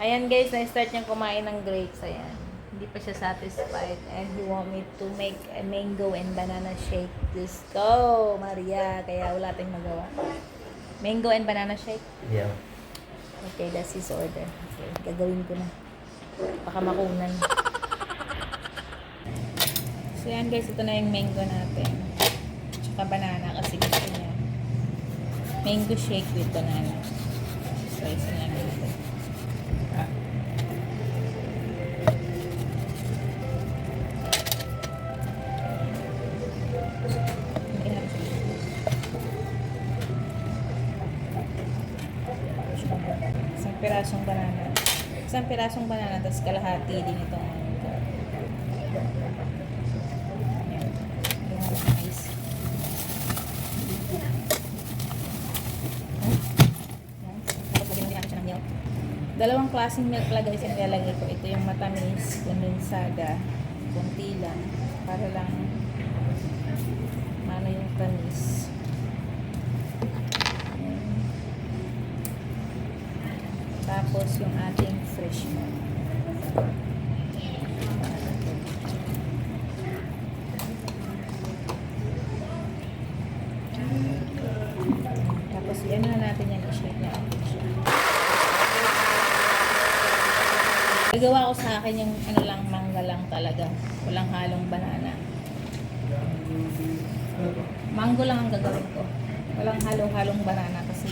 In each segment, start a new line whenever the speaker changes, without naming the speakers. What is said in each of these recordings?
Ayan guys, na-start niyang kumain ng grapes. Ayan. Hindi pa siya satisfied. And he want me to make a mango and banana shake. Let's go, Maria. Kaya wala tayong magawa. Mango and banana shake.
Yeah.
Okay, that's his order. Okay, gagawin ko na. Baka makunan. So yan guys, ito na yung mango natin. Tsaka banana kasi gusto niya. Mango shake with banana. So, isa lang natin. Isang pirasong banana. Isang pirasong banana, tapos kalahati din itong Dalawang klaseng milk pala guys yung nilalagay ko. Ito yung matamis, kondensada, kunti lang. Para lang mana yung tamis. Tapos yung ating fresh milk. Nagawa ko sa akin yung ano lang, mangga lang talaga. Walang halong banana. Mango lang ang gagawin ko. Walang halong-halong banana kasi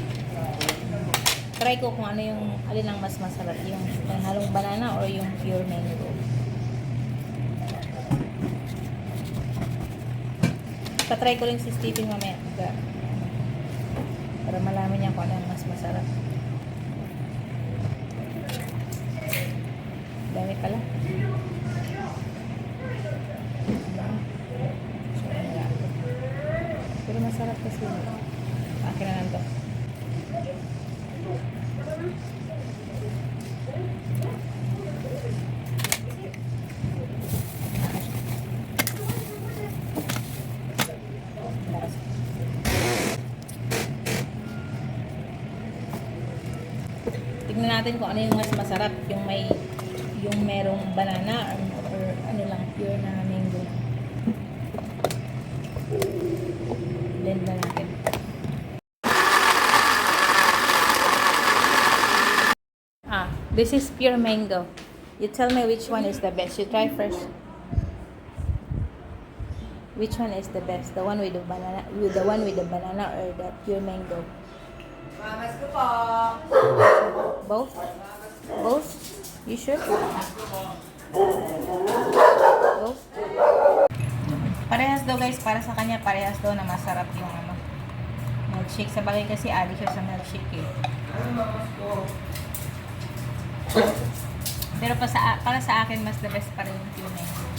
try ko kung ano yung alin ang mas masarap yung may halong banana or yung pure mango patry ko rin si Stephen mamaya para malaman niya kung ano yung mas masarap pala. Pero masarap kasi akin na lang to. Tignan natin kung ano yung mas masarap, yung may yung merong banana or, or ano lang pure na mango. Blend na natin. Ah, this is pure mango. You tell me which one is the best. You try first. Which one is the best? The one with the banana, with the one with the banana or the pure mango?
Mamas ko po.
Both? Both? You sure? Parehas daw guys, para sa kanya, parehas daw na masarap yung ano, milkshake. Sa bagay kasi adi siya sa milkshake eh. Pero pa sa, para sa akin, mas the best pa rin yung mango.